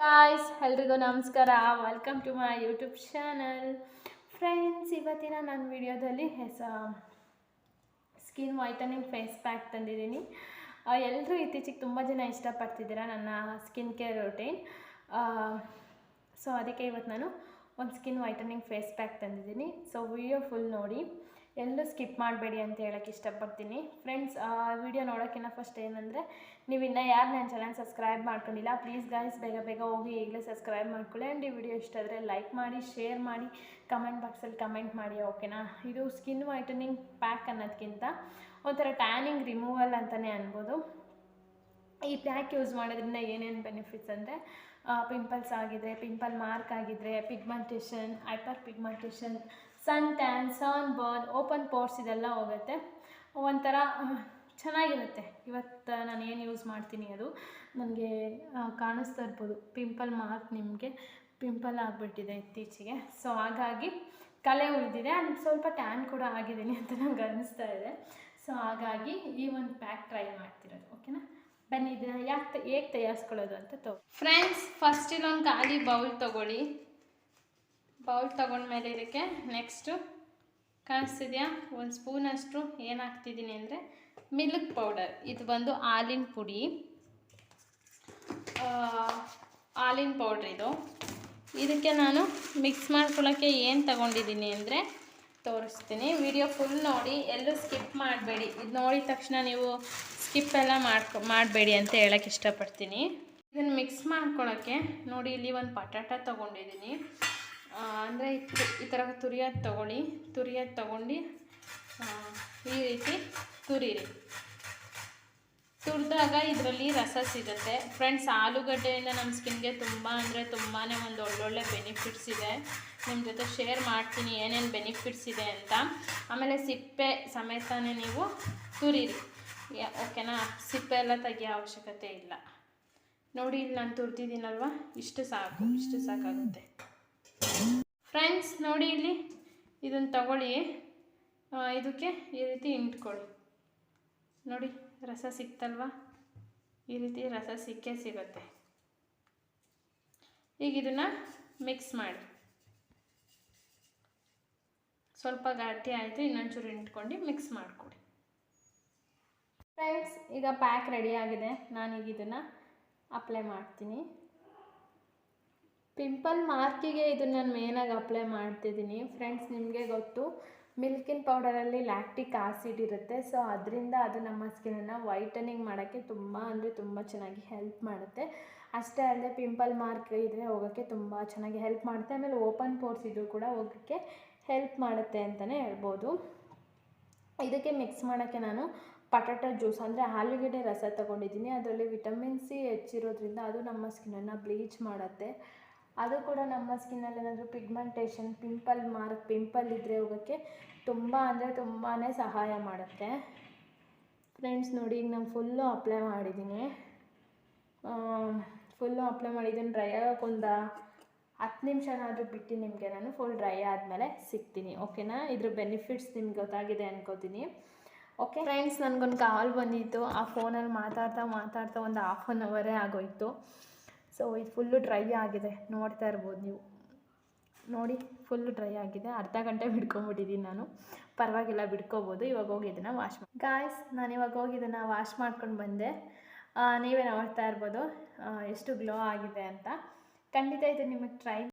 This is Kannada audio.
ಗಾಯ್ಸ್ ಎಲ್ರಿಗೂ ನಮಸ್ಕಾರ. Welcome to my YouTube channel friends ಇವತ್ತಿನ ನನ್ನ ವಿಡಿಯೋದಲ್ಲಿ ಹೆಸ ಸ್ಕಿನ್ ವೈಟನಿಂಗ್ ಫೇಸ್ ಪ್ಯಾಕ್ ತಂದಿದ್ದೀನಿ. ಎಲ್ಲರೂ ಇತ್ತೀಚೆಗೆ ತುಂಬ ಜನ ಇಷ್ಟಪಡ್ತಿದ್ದೀರಾ ನನ್ನ ಸ್ಕಿನ್ ಕೇರ್ ರೊಟೀನ್ ಸೊ ಅದಕ್ಕೆ ಇವತ್ತು ನಾನು ಒಂದು ಸ್ಕಿನ್ ವೈಟನಿಂಗ್ ಫೇಸ್ ಪ್ಯಾಕ್ ತಂದಿದ್ದೀನಿ. ಸೊ ವಿಡಿಯೋ ಫುಲ್ ನೋಡಿ. ಎಲ್ಲೂ ಸ್ಕಿಪ್ ಮಾಡಬೇಡಿ ಅಂತ ಹೇಳೋಕ್ಕೆ ಇಷ್ಟಪಡ್ತೀನಿ. ಫ್ರೆಂಡ್ಸ್ ವಿಡಿಯೋ ನೋಡೋಕ್ಕಿಂತ ಫಸ್ಟ್ ಏನಂದರೆ ನೀವು ಇನ್ನೂ ಯಾರು ನನ್ನ ಚಾನಲ್ ಸಬ್ಸ್ಕ್ರೈಬ್ ಮಾಡ್ಕೊಂಡಿಲ್ಲ ಪ್ಲೀಸ್ ಗೈಸ್ ಬೇಗ ಬೇಗ ಹೋಗಿ ಈಗಲೇ ಸಬ್ಸ್ಕ್ರೈಬ್ ಮಾಡ್ಕೊಳ್ಳಿ. ಆ್ಯಂಡ್ ಈ ವಿಡಿಯೋ ಇಷ್ಟ ಆದರೆ ಲೈಕ್ ಮಾಡಿ ಶೇರ್ ಮಾಡಿ ಕಮೆಂಟ್ ಬಾಕ್ಸಲ್ಲಿ ಕಮೆಂಟ್ ಮಾಡಿ ಓಕೆನಾ ಇದು ಸ್ಕಿನ್ ವೈಟನಿಂಗ್ ಪ್ಯಾಕ್ ಅನ್ನೋದಕ್ಕಿಂತ ಒಂಥರ ಟ್ಯಾನಿಂಗ್ ರಿಮೂವಲ್ ಅಂತಲೇ ಅನ್ಬೋದು. ಈ ಪ್ಯಾಕ್ ಯೂಸ್ ಮಾಡೋದ್ರಿಂದ ಏನೇನು ಬೆನಿಫಿಟ್ಸ್ ಅಂದರೆ ಪಿಂಪಲ್ಸ್ ಆಗಿದ್ರೆ ಪಿಂಪಲ್ ಮಾರ್ಕ್ ಆಗಿದ್ರೆ pigmentation hyper pigmentation sun tan sunburn open pores ಇದೆಲ್ಲ ಹೋಗುತ್ತೆ. ಒಂಥರ ಚೆನ್ನಾಗಿರುತ್ತೆ. ಇವತ್ತು ನಾನು ಏನು ಯೂಸ್ ಮಾಡ್ತೀನಿ ಅದು? ನನಗೆ ಕಾಣಿಸ್ತಾ ಇರ್ಬೋದು. ಪಿಂಪಲ್ ಮಾರ್ಕ್ ನಿಮಗೆ. ಪಿಂಪಲ್ ಆಗಿಬಿಟ್ಟಿದೆ ಇತ್ತೀಚೆಗೆ. ಸೊ ಹಾಗಾಗಿ ಕಲೆ ಉಳಿದಿದೆ. ಆ್ಯಂಡ್ ಸ್ವಲ್ಪ ಟ್ಯಾನ್ ಕೂಡ ಆಗಿದ್ದೀನಿ ಅಂತ ನಂಗೆ ಅನ್ನಿಸ್ತಾ ಇದೆ. ಸೊ ಹಾಗಾಗಿ ಈ ಒಂದು ಪ್ಯಾಕ್ ಟ್ರೈ ಮಾಡ್ತಿರೋದು. ಓಕೆನಾ ಬನ್ನಿ, ಇದನ್ನ ಯಾಕೆ ಹೇಗೆ ತಯಾರಿಸ್ಕೊಳ್ಳೋದು ಅಂತ ತಗೋ. ಫ್ರೆಂಡ್ಸ್ ಫಸ್ಟ್ ಇಲ್ಲೊಂದು ಖಾಲಿ ಬೌಲ್ ತೊಗೊಳ್ಳಿ. ಬೌಲ್ ತೊಗೊಂಡ್ಮೇಲೆ ಇದಕ್ಕೆ ನೆಕ್ಸ್ಟು ಕಾಣಿಸ್ತಿದೆಯಾ ಒಂದು ಸ್ಪೂನಷ್ಟು ಏನು ಹಾಕ್ತಿದ್ದೀನಿ ಅಂದರೆ ಮಿಲ್ಕ್ ಪೌಡರ್ ಇದು ಬಂದು ಹಾಲಿನ ಪುಡಿ. ಹಾಲಿನ ಪೌಡ್ರ್ ಇದು. ಇದಕ್ಕೆ ನಾನು ಮಿಕ್ಸ್ ಮಾಡ್ಕೊಳ್ಳೋಕ್ಕೆ ಏನು ತಗೊಂಡಿದ್ದೀನಿ ಅಂದರೆ ತೋರಿಸ್ತೀನಿ. ವಿಡಿಯೋ ಫುಲ್ ನೋಡಿ, ಎಲ್ಲೂ ಸ್ಕಿಪ್ ಮಾಡಬೇಡಿ. ಇದು ನೋಡಿದ ತಕ್ಷಣ ನೀವು ಸ್ಕಿಪ್ ಎಲ್ಲ ಮಾಡ್ಕೊ, ಮಾಡಬೇಡಿ ಅಂತ ಹೇಳೋಕ್ಕೆ ಇಷ್ಟಪಡ್ತೀನಿ. ಇದನ್ನು ಮಿಕ್ಸ್ ಮಾಡ್ಕೊಳ್ಳೋಕ್ಕೆ ನೋಡಿ, ಇಲ್ಲಿ ಒಂದು ಪಟಾಟ ತೊಗೊಂಡಿದ್ದೀನಿ ಅಂದರೆ ಈ ಥರ ತುರಿಯೋದು ತೊಗೊಳ್ಳಿ, ತುರಿಯೋದು ತೊಗೊಂಡು ಈ ರೀತಿ ತುರಿರಿ. ತುರಿದಾಗ ಇದರಲ್ಲಿ ರಸ ಸಿಗುತ್ತೆ. ಫ್ರೆಂಡ್ಸ್ ಆಲೂಗಡ್ಡೆಯಿಂದ ನಮ್ಮ ಸ್ಕಿನ್ಗೆ ತುಂಬ ಅಂದರೆ ತುಂಬಾ ಒಂದು ಒಳ್ಳೊಳ್ಳೆ ಬೆನಿಫಿಟ್ಸ್ ಇದೆ. ನಿಮ್ಮ ಜೊತೆ ಶೇರ್ ಮಾಡ್ತೀನಿ ಏನೇನು ಬೆನಿಫಿಟ್ಸ್ ಇದೆ ಅಂತ. ಆಮೇಲೆ ಸಿಪ್ಪೆ ಸಮೇತನೇ ನೀವು ತುರಿರಿ. ಓಕೆನಾ? ಸಿಪ್ಪೆ ಎಲ್ಲ ತೆಗಿಯೋ ಅವಶ್ಯಕತೆ ಇಲ್ಲ. ನೋಡಿ, ಇಲ್ಲಿ ನಾನು ತುರ್ತಿದ್ದೀನಲ್ವ ಇಷ್ಟು ಸಾಕು, ಇಷ್ಟು ಸಾಕಾಗುತ್ತೆ. ಫ್ರೆಂಡ್ಸ್, ನೋಡಿ ಇಲ್ಲಿ. ಇದನ್ನು ತಗೊಳ್ಳಿ. ಇದಕ್ಕೆ ಈ ರೀತಿ ಇಂಟ್ಕೊಳ್ಳಿ. ನೋಡಿ, ರಸ ಸಿಕ್ತಲ್ವಾ? ಈ ರೀತಿ ರಸ ಸಿಕ್ಕೇ ಸಿಗುತ್ತೆ. ಈಗ ಇದನ್ನು ಮಿಕ್ಸ್ ಮಾಡಿ. ಸ್ವಲ್ಪ ಗಟ್ಟಿ ಆಯಿತು, ಇನ್ನೊಂಚೂರು ಇಂಟ್ಕೊಂಡು ಮಿಕ್ಸ್ ಮಾಡಿಕೊಡಿ. ಫ್ರೆಂಡ್ಸ್, ಈಗ ಪ್ಯಾಕ್ ರೆಡಿ ಆಗಿದೆ. ನಾನೀಗ ಇದನ್ನು ಅಪ್ಲೈ ಮಾಡ್ತೀನಿ. ಪಿಂಪಲ್ ಮಾರ್ಕಿಗೆ ಇದನ್ನು ನಾನು ಮೇನಾಗಿ ಅಪ್ಲೈ ಮಾಡ್ತಿದ್ದೀನಿ. ಫ್ರೆಂಡ್ಸ್ ನಿಮಗೆ ಗೊತ್ತು ಮಿಲ್ಕಿನ್ ಪೌಡರಲ್ಲಿ ಲ್ಯಾಕ್ಟಿಕ್ ಆಸಿಡ್ ಇರುತ್ತೆ. ಸೊ ಅದರಿಂದ ಅದು ನಮ್ಮ ಸ್ಕಿನ್ನನ್ನು ವೈಟನಿಂಗ್ ಮಾಡೋಕ್ಕೆ ತುಂಬ ಅಂದರೆ ತುಂಬ ಚೆನ್ನಾಗಿ ಹೆಲ್ಪ್ ಮಾಡುತ್ತೆ. ಅಷ್ಟೇ ಅಲ್ಲದೆ ಪಿಂಪಲ್ ಮಾರ್ಕ್ ಇದ್ದರೆ ಹೋಗೋಕ್ಕೆ ತುಂಬ ಚೆನ್ನಾಗಿ ಹೆಲ್ಪ್ ಮಾಡುತ್ತೆ. ಆಮೇಲೆ ಓಪನ್ ಪೋರ್ಸ್ ಇದ್ರೂ ಕೂಡ ಹೋಗೋಕ್ಕೆ ಹೆಲ್ಪ್ ಮಾಡುತ್ತೆ ಅಂತಲೇ ಹೇಳ್ಬೋದು. ಇದಕ್ಕೆ ಮಿಕ್ಸ್ ಮಾಡೋಕ್ಕೆ ನಾನು ಪಟಾಟ ಜ್ಯೂಸ್ ಅಂದರೆ ಆಲೂಗೆಡ್ಡೆ ರಸ ತೊಗೊಂಡಿದ್ದೀನಿ. ಅದರಲ್ಲಿ ವಿಟಮಿನ್ ಸಿ ಹೆಚ್ಚಿರೋದ್ರಿಂದ ಅದು ನಮ್ಮ ಸ್ಕಿನ್ನನ್ನು ಬ್ಲೀಚ್ ಮಾಡುತ್ತೆ. ಅದು ಕೂಡ ನಮ್ಮ ಸ್ಕಿನ್ನಲ್ಲಿ ಏನಾದರೂ ಪಿಗ್ಮೆಂಟೇಷನ್, ಪಿಂಪಲ್ ಮಾರ್ಕ್, ಪಿಂಪಲ್ ಇದ್ದರೆ ಹೋಗೋಕ್ಕೆ ತುಂಬ ಅಂದರೆ ತುಂಬಾ ಸಹಾಯ ಮಾಡುತ್ತೆ. ಫ್ರೆಂಡ್ಸ್ ನೋಡಿ, ಈಗ ನಾನು ಫುಲ್ಲು ಅಪ್ಲೈ ಮಾಡಿದ್ದೀನಿ. ಫುಲ್ಲು ಅಪ್ಲೈ ಮಾಡಿದ್ದೀನಿ. ಡ್ರೈ ಆಗೋಕ್ಕೊಂದು ಹತ್ತು ನಿಮಿಷನಾದರೂ ಬಿಟ್ಟು ನಿಮಗೆ ನಾನು ಫುಲ್ ಡ್ರೈ ಆದಮೇಲೆ ಸಿಗ್ತೀನಿ. ಓಕೆನಾ ಇದ್ರ ಬೆನಿಫಿಟ್ಸ್ ನಿಮ್ಗೆ ಗೊತ್ತಾಗಿದೆ ಅನ್ಕೋತೀನಿ. ಓಕೆ ಫ್ರೆಂಡ್ಸ್ ನನಗೊಂದು ಕಾಲ್ ಬಂದಿತ್ತು. ಆ ಫೋನಲ್ಲಿ ಮಾತಾಡ್ತಾ ಮಾತಾಡ್ತಾ ಒಂದು ಹಾಫ್ ಆನ್ ಅವರೇ ಆಗೋಯ್ತು. ಸೊ ಇದು ಫುಲ್ಲು ಡ್ರೈ ಆಗಿದೆ. ನೋಡ್ತಾ ಇರ್ಬೋದು ನೀವು. ನೋಡಿ ಫುಲ್ಲು ಡ್ರೈ ಆಗಿದೆ. ಅರ್ಧ ಗಂಟೆ ಬಿಡ್ಕೊಂಬಿಟ್ಟಿದ್ದೀನಿ ನಾನು. ಪರವಾಗಿಲ್ಲ, ಬಿಡ್ಕೋಬೋದು. ಇವಾಗ ಹೋಗಿ ಇದನ್ನು ವಾಶ್ ಮಾಡಿ ಗಾಯ್ಸ್ ನಾನು ಇವಾಗ ಹೋಗಿ ಇದನ್ನು ವಾಶ್ ಮಾಡ್ಕೊಂಡು ಬಂದೆ. ನೀವೇ ನೋಡ್ತಾ ಇರ್ಬೋದು. ಎಷ್ಟು ಗ್ಲೋ ಆಗಿದೆ ಅಂತ. ಖಂಡಿತ ಇದು ನಿಮಗೆ ಟ್ರೈ